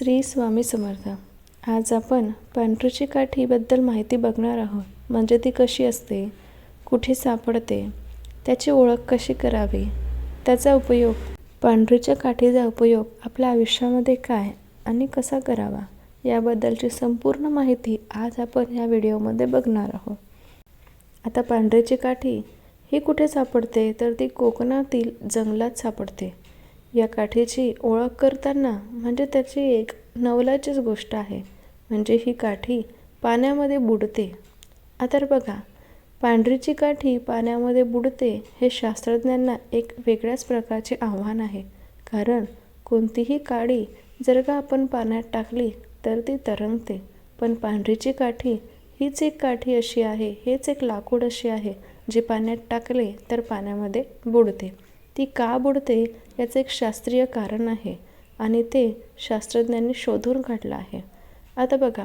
श्री स्वामी समर्थ. आज आपण पांढरीची काठीबद्दल माहिती बघणार आहोत. म्हणजे ती कशी असते? कुठे सापडते? त्याची ओळख कशी करावी? त्याचा उपयोग पांढरीच्या काठीचा उपयोग आपल्या आयुष्यामध्ये काय आणि कसा करावा याबद्दलची संपूर्ण माहिती आज आपण या व्हिडिओमध्ये बघणार आहोत. आता पांढरीची काठी ही कुठे सापडते? तर ती कोकणातील जंगलात सापडते. या काठीची ओळख करताना म्हणजे त्याची एक नवलाचीच गोष्ट आहे. म्हणजे ही काठी पाण्यामध्ये बुडते. आता बघा पांढरीची काठी पाण्यामध्ये बुडते हे शास्त्रज्ञांना एक वेगळ्याच प्रकारचे आव्हान आहे. कारण कोणतीही काडी जर का आपण पाण्यात टाकली तर ती तरंगते. पण पांढरीची काठी हीच एक काठी अशी आहे हेच एक लाकूड अशी आहे जे पाण्यात टाकले तर पाण्यामध्ये बुडते. ती का बुडते याचं एक शास्त्रीय कारण आहे आणि ते शास्त्रज्ञांनी शोधून काढलं आहे. आता बघा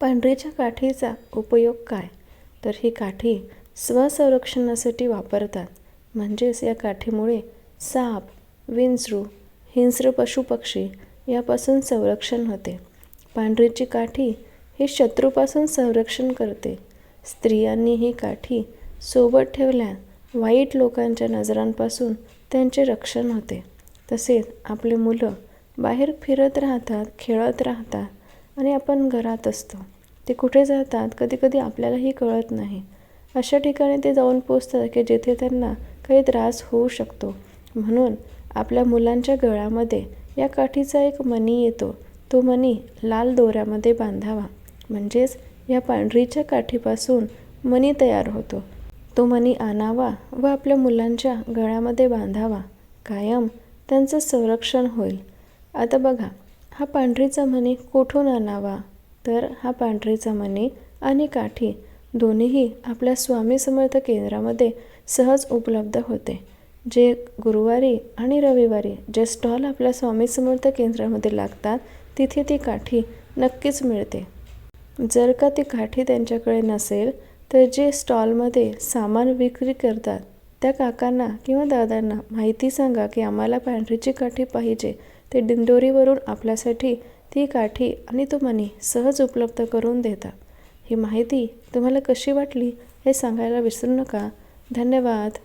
पांढरीच्या काठीचा उपयोग काय? तर ही काठी स्वसंरक्षणासाठी वापरतात. म्हणजेच या काठीमुळे साप विंचरू हिंस्र पशुपक्षी यापासून संरक्षण होते. पांढरीची काठी ही शत्रूपासून संरक्षण करते. स्त्रियांनी ही काठी सोबत ठेवल्या वाईट लोकांच्या नजरांपासून त्यांचे रक्षण होते. तसेच आपले मुलं बाहेर फिरत राहतात खेळत राहतात आणि आपण घरात असतो. ते कुठे जातात कधीकधी आपल्यालाही कळत नाही. अशा ठिकाणी ते जाऊन पोचतात की जेथे त्यांना काही त्रास होऊ शकतो. म्हणून आपल्या मुलांच्या गळ्यामध्ये या काठीचा एक मणी येतो. तो मणी लाल दोऱ्यामध्ये बांधावा. म्हणजेच या पांढरीच्या काठीपासून मणी तयार होतो. तो मनी आणावा व आपल्या मुलांच्या गळ्यामध्ये बांधावा. कायम त्यांचं संरक्षण होईल. आता बघा हा पांढरीचा मणी कुठून आणावा? तर हा पांढरीचा मणी आणि काठी दोन्हीही आपल्या स्वामी समर्थ केंद्रामध्ये सहज उपलब्ध होते. जे गुरुवारी आणि रविवारी जे स्टॉल आपल्या स्वामी समर्थ केंद्रामध्ये लागतात तिथे ती काठी नक्कीच मिळते. जर का ती काठी त्यांच्याकडे नसेल तर जे स्टॉलमध्ये सामान विक्री करतात त्या काकांना किंवा दादांना माहिती सांगा की आम्हाला पांढरीची काठी पाहिजे. ते दिंडोरीवरून आपल्यासाठी ती काठी आणि तो मनी सहज उपलब्ध करून देतात. ही माहिती तुम्हाला कशी वाटली हे सांगायला विसरू नका. धन्यवाद.